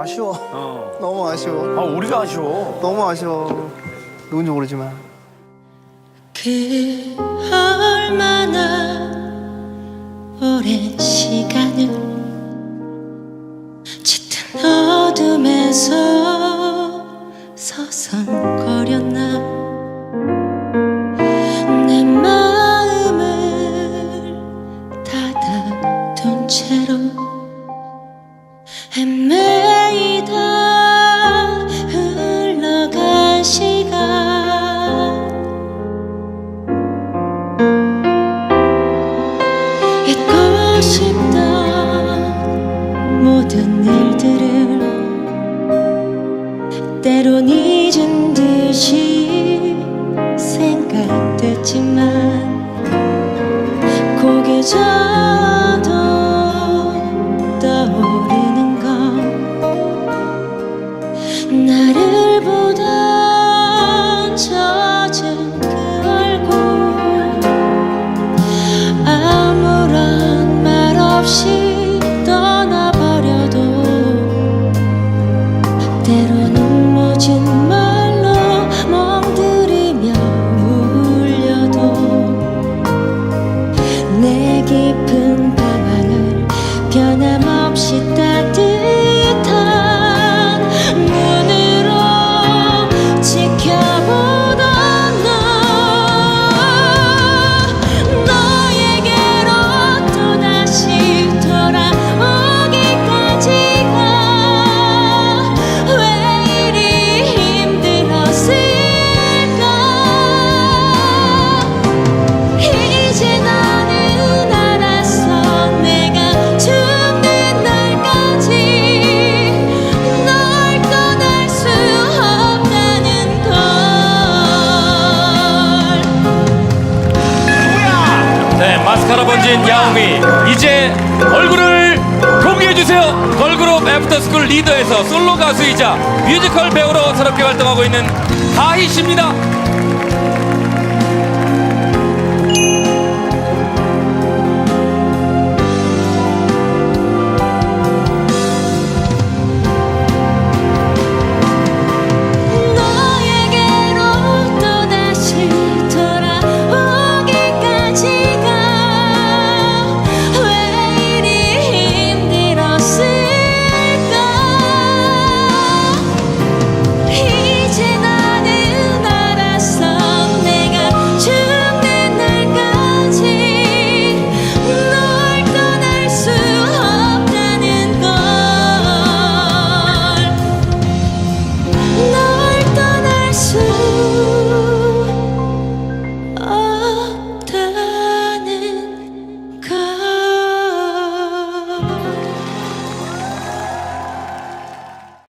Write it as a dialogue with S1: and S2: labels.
S1: 아쉬워.
S2: 어.
S1: 너무 아쉬워.
S2: 아 우리가 아쉬워.
S1: 너무 아쉬워. 누군지 모르지만.
S3: 그 얼마나 오랜 시간을 짙은 어둠에서 서성거렸나 내 마음을 닫아둔 채로 헤매 싶던 모든 일들을 때론 잊은 듯이 없이 떠나버려도 때로는 모진 말로 멍들이며 울려도 내 깊은 방안을 변함없이
S2: 마스카라 번진 야옹이 이제 얼굴을 공개해 주세요. 걸그룹 애프터스쿨 리더에서 솔로 가수이자 뮤지컬 배우로 새롭게 활동하고 있는 다희 씨입니다.